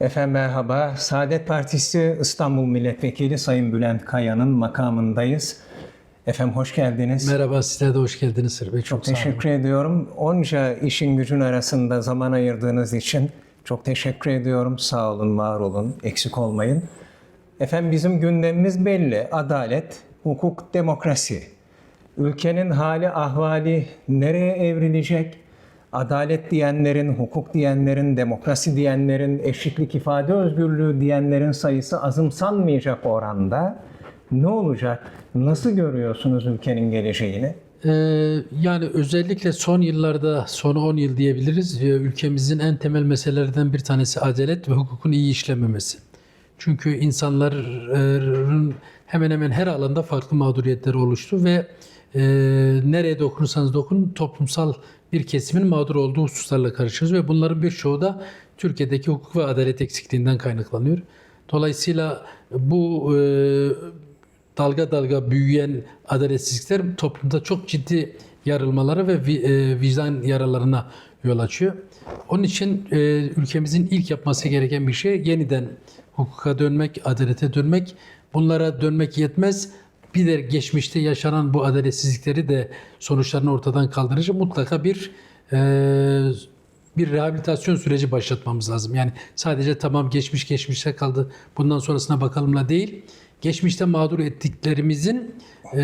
Efendim merhaba. Saadet Partisi İstanbul Milletvekili Sayın Bülent Kaya'nın makamındayız. Efendim hoş geldiniz. Merhaba size de hoş geldiniz Sır Bey. Çok, Çok sağ olun. teşekkür ediyorum. Onca işin gücün arasında zaman ayırdığınız için çok teşekkür ediyorum. Sağ olun, var olun, eksik olmayın. Efendim bizim gündemimiz belli. Adalet, hukuk, demokrasi. Ülkenin hali, ahvali nereye evrilecek? Adalet diyenlerin, hukuk diyenlerin, demokrasi diyenlerin, eşitlik ifade özgürlüğü diyenlerin sayısı azımsanmayacak oranda ne olacak? Nasıl görüyorsunuz ülkenin geleceğini? Ee, yani özellikle son yıllarda, son 10 yıl diyebiliriz, e, ülkemizin en temel meselelerinden bir tanesi adalet ve hukukun iyi işlememesi. Çünkü insanların hemen hemen her alanda farklı mağduriyetleri oluştu ve e, nereye dokunursanız dokunun toplumsal bir kesimin mağdur olduğu hususlarla karşıyız ve bunların birçoğu da Türkiye'deki hukuk ve adalet eksikliğinden kaynaklanıyor. Dolayısıyla bu e, dalga dalga büyüyen adaletsizlikler toplumda çok ciddi yarılmalara ve e, vicdan yaralarına yol açıyor. Onun için e, ülkemizin ilk yapması gereken bir şey yeniden hukuka dönmek, adalete dönmek. Bunlara dönmek yetmez. Bir de geçmişte yaşanan bu adaletsizlikleri de sonuçlarını ortadan kaldırıcı mutlaka bir e, bir rehabilitasyon süreci başlatmamız lazım. Yani sadece tamam geçmiş geçmişte kaldı bundan sonrasına bakalımla değil, geçmişte mağdur ettiklerimizin e,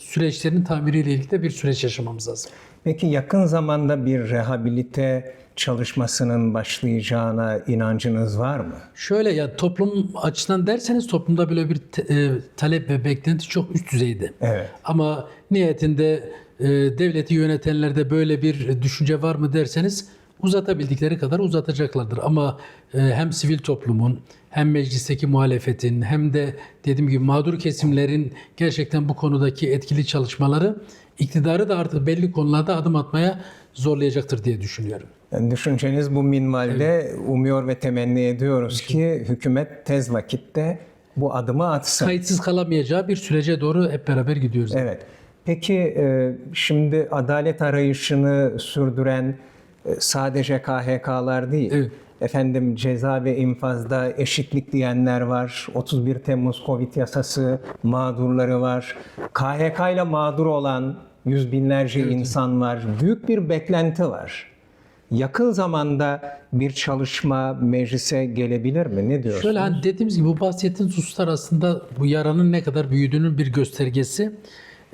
süreçlerinin tamiriyle ilgili de bir süreç yaşamamız lazım. Peki yakın zamanda bir rehabilite çalışmasının başlayacağına inancınız var mı? Şöyle ya toplum açısından derseniz toplumda böyle bir te- e, talep ve beklenti çok üst düzeyde. Evet. Ama niyetinde e, devleti yönetenlerde böyle bir düşünce var mı derseniz uzatabildikleri kadar uzatacaklardır. Ama e, hem sivil toplumun hem meclisteki muhalefetin hem de dediğim gibi mağdur kesimlerin gerçekten bu konudaki etkili çalışmaları iktidarı da artık belli konularda adım atmaya zorlayacaktır diye düşünüyorum. Yani düşünceniz bu minvalde umuyor ve temenni ediyoruz ki hükümet tez vakitte bu adımı atsın. Kayıtsız kalamayacağı bir sürece doğru hep beraber gidiyoruz. Evet. Peki e, şimdi adalet arayışını sürdüren sadece KHK'lar değil. Evet. Efendim ceza ve infazda eşitlik diyenler var. 31 Temmuz Covid yasası mağdurları var. KHK ile mağdur olan yüz binlerce insan var. Büyük bir beklenti var. Yakın zamanda bir çalışma meclise gelebilir mi? Ne diyorsun? Şöyle hani dediğimiz gibi bu bahsettiğiniz hususlar aslında bu yaranın ne kadar büyüdüğünün bir göstergesi.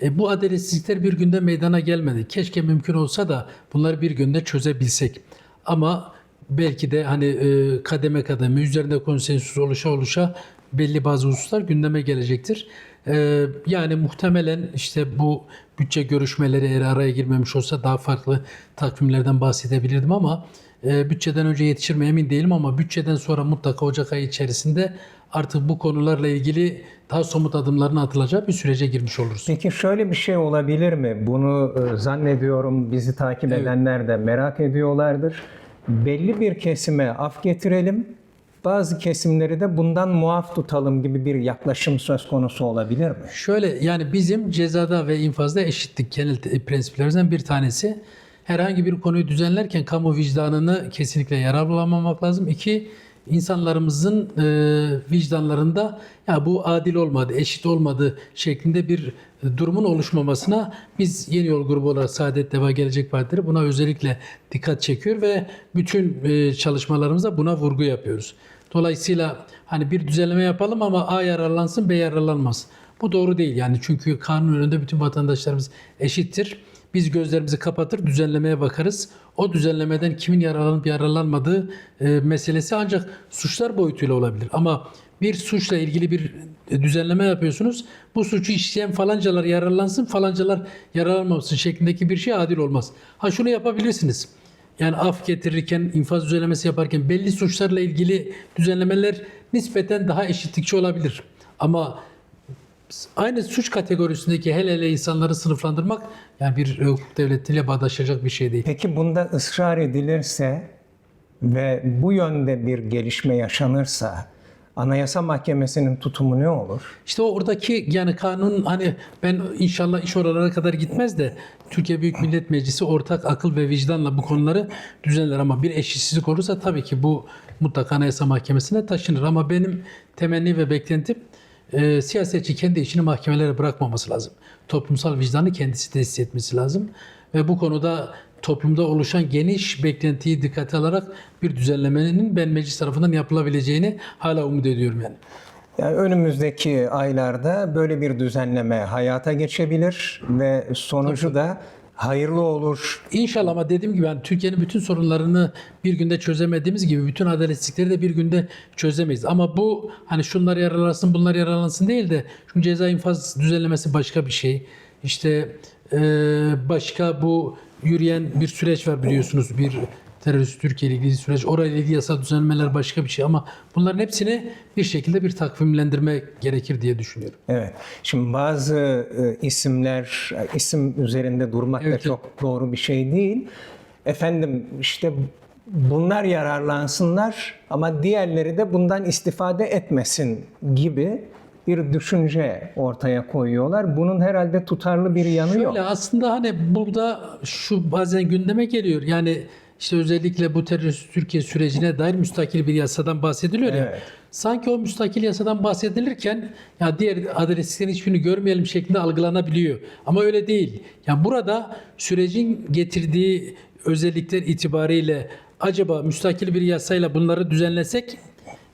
E, bu adaletsizlikler bir günde meydana gelmedi. Keşke mümkün olsa da bunları bir günde çözebilsek. Ama belki de hani e, kademe kademe üzerinde konsensüs oluşa oluşa belli bazı hususlar gündeme gelecektir. E, yani muhtemelen işte bu bütçe görüşmeleri eğer araya girmemiş olsa daha farklı takvimlerden bahsedebilirdim ama e, bütçeden önce yetişir mi emin değilim ama bütçeden sonra mutlaka Ocak ayı içerisinde artık bu konularla ilgili daha somut adımların atılacağı bir sürece girmiş oluruz. Peki şöyle bir şey olabilir mi? Bunu e, zannediyorum bizi takip edenler de merak ediyorlardır. Belli bir kesime af getirelim, bazı kesimleri de bundan muaf tutalım gibi bir yaklaşım söz konusu olabilir mi? Şöyle yani bizim cezada ve infazda eşitlik genel te- prensiplerimizden bir tanesi. Herhangi bir konuyu düzenlerken kamu vicdanını kesinlikle yararlanmamak lazım. İki, insanlarımızın e, vicdanlarında ya bu adil olmadı, eşit olmadı şeklinde bir durumun oluşmamasına biz Yeni Yol grubu olarak Saadet Deva Gelecek Partileri buna özellikle dikkat çekiyor ve bütün e, çalışmalarımızda buna vurgu yapıyoruz. Dolayısıyla hani bir düzenleme yapalım ama A yararlansın B yararlanmasın. Bu doğru değil yani çünkü kanun önünde bütün vatandaşlarımız eşittir. Biz gözlerimizi kapatır düzenlemeye bakarız. O düzenlemeden kimin yararlanıp yararlanmadığı e, meselesi ancak suçlar boyutuyla olabilir. Ama bir suçla ilgili bir düzenleme yapıyorsunuz. Bu suçu işleyen falancalar yararlansın, falancalar yararlanmasın şeklindeki bir şey adil olmaz. Ha şunu yapabilirsiniz. Yani af getirirken, infaz düzenlemesi yaparken belli suçlarla ilgili düzenlemeler nispeten daha eşitlikçi olabilir. Ama aynı suç kategorisindeki hele hele insanları sınıflandırmak yani bir e, hukuk devletiyle bağdaşacak bir şey değil. Peki bunda ısrar edilirse ve bu yönde bir gelişme yaşanırsa Anayasa Mahkemesi'nin tutumu ne olur? İşte o oradaki yani kanun hani ben inşallah iş oralara kadar gitmez de Türkiye Büyük Millet Meclisi ortak akıl ve vicdanla bu konuları düzenler ama bir eşitsizlik olursa tabii ki bu mutlaka Anayasa Mahkemesi'ne taşınır ama benim temenni ve beklentim e, siyasetçi kendi işini mahkemelere bırakmaması lazım. Toplumsal vicdanı kendisi tesis etmesi lazım ve bu konuda toplumda oluşan geniş beklentiyi dikkate alarak bir düzenlemenin ben meclis tarafından yapılabileceğini hala umut ediyorum yani. Yani önümüzdeki aylarda böyle bir düzenleme hayata geçebilir ve sonucu da hayırlı olur. İnşallah ama dediğim gibi yani Türkiye'nin bütün sorunlarını bir günde çözemediğimiz gibi bütün adaletsizlikleri de bir günde çözemeyiz. Ama bu hani şunlar yararlansın bunlar yararlansın değil de çünkü ceza infaz düzenlemesi başka bir şey. İşte başka bu yürüyen bir süreç var biliyorsunuz bir terörist Türkiye ile ilgili süreç. Orayla ilgili yasa düzenlemeler başka bir şey ama bunların hepsini bir şekilde bir takvimlendirme gerekir diye düşünüyorum. Evet. Şimdi bazı e, isimler, e, isim üzerinde durmak da Evet, çok doğru bir şey değil. Efendim işte bunlar yararlansınlar ama diğerleri de bundan istifade etmesin gibi bir düşünce ortaya koyuyorlar. Bunun herhalde tutarlı bir yanı yok. Şöyle aslında hani burada şu bazen gündeme geliyor. Yani işte özellikle bu terörist Türkiye sürecine dair müstakil bir yasadan bahsediliyor ya. Evet. Sanki o müstakil yasadan bahsedilirken ya diğer adaletsizliklerin hiçbirini görmeyelim şeklinde algılanabiliyor. Ama öyle değil. Yani burada sürecin getirdiği özellikler itibariyle acaba müstakil bir yasayla bunları düzenlesek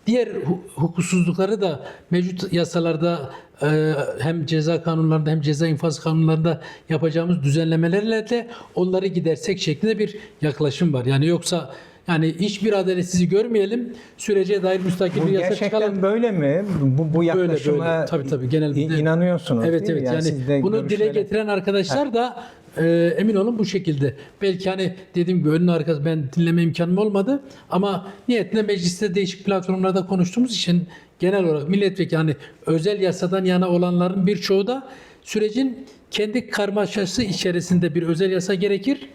Diğer hu- hukuksuzlukları da mevcut yasalarda e, hem ceza kanunlarında hem ceza infaz kanunlarında yapacağımız düzenlemelerle de onları gidersek şeklinde bir yaklaşım var. Yani yoksa yani hiçbir adaletsizliği görmeyelim, sürece dair müstakil Bu bir yasa gerçekten çıkaralım. böyle mi? Bu, bu Böyle yaklaşıma böyle. Tabii tabii genel inanıyorsunuz Evet mi? evet yani, de bunu dile getiren arkadaşlar da e, emin olun bu şekilde. Belki hani dediğim gibi önün arkası ben dinleme imkanım olmadı ama niyetinde mecliste değişik platformlarda konuştuğumuz için genel olarak milletvekili hani özel yasadan yana olanların birçoğu da sürecin kendi karmaşası içerisinde bir özel yasa gerekir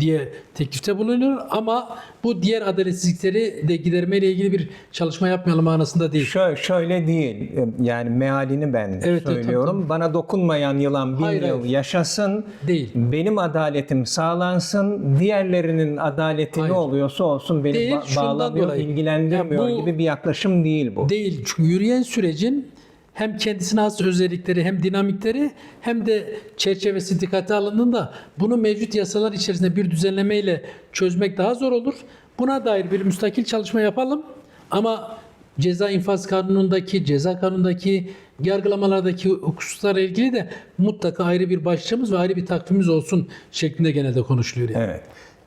diye teklifte bulunuyor ama bu diğer adaletsizlikleri de gidermeyle ilgili bir çalışma yapmayalım manasında değil. Şöyle, şöyle değil. Yani mealini ben evet, söylüyorum. tabii, Bana dokunmayan yılan bin Hayır, yıl hayır. yaşasın. Değil. Benim adaletim sağlansın. Diğerlerinin adaleti Hayır. ne oluyorsa olsun beni Değil, ba- bağlamıyor, dolayı. ilgilendirmiyor Ya bu- gibi bir yaklaşım değil bu. Değil. Çünkü yürüyen sürecin hem kendisine has özellikleri hem dinamikleri hem de çerçevesi dikkate alındığında bunu mevcut yasalar içerisinde bir düzenlemeyle çözmek daha zor olur. Buna dair bir müstakil çalışma yapalım ama ceza infaz kanunundaki, ceza kanunundaki yargılamalardaki hususlarla ilgili de mutlaka ayrı bir başlığımız ve ayrı bir takvimimiz olsun şeklinde genelde konuşuluyor. Yani. Evet.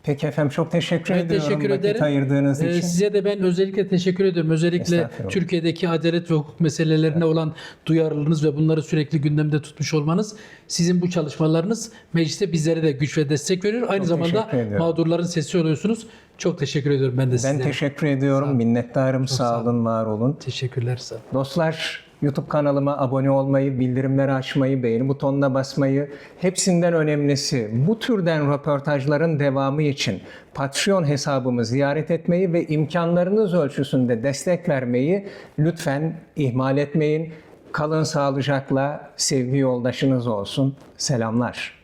Peki efendim çok teşekkür Ben ediyorum teşekkür vakit ederim. ayırdığınız Ee, için. size de ben özellikle teşekkür ediyorum. Özellikle. Türkiye'deki adalet ve hukuk meselelerine olan duyarlılığınız ve bunları sürekli gündemde tutmuş olmanız, sizin bu çalışmalarınız mecliste bizlere de güç ve destek veriyor. Aynı zamanda teşekkür ediyorum. mağdurların sesi oluyorsunuz. Çok teşekkür ediyorum ben de Ben size. teşekkür ediyorum. Minnettarım. Sağ sağ olun, var olun. Teşekkürler sağ olun. Dostlar YouTube kanalıma abone olmayı, bildirimleri açmayı, beğeni butonuna basmayı, hepsinden önemlisi bu türden röportajların devamı için Patreon hesabımı ziyaret etmeyi ve imkanlarınız ölçüsünde destek vermeyi lütfen ihmal etmeyin. Kalın sağlıcakla sevgi yoldaşınız olsun. Selamlar.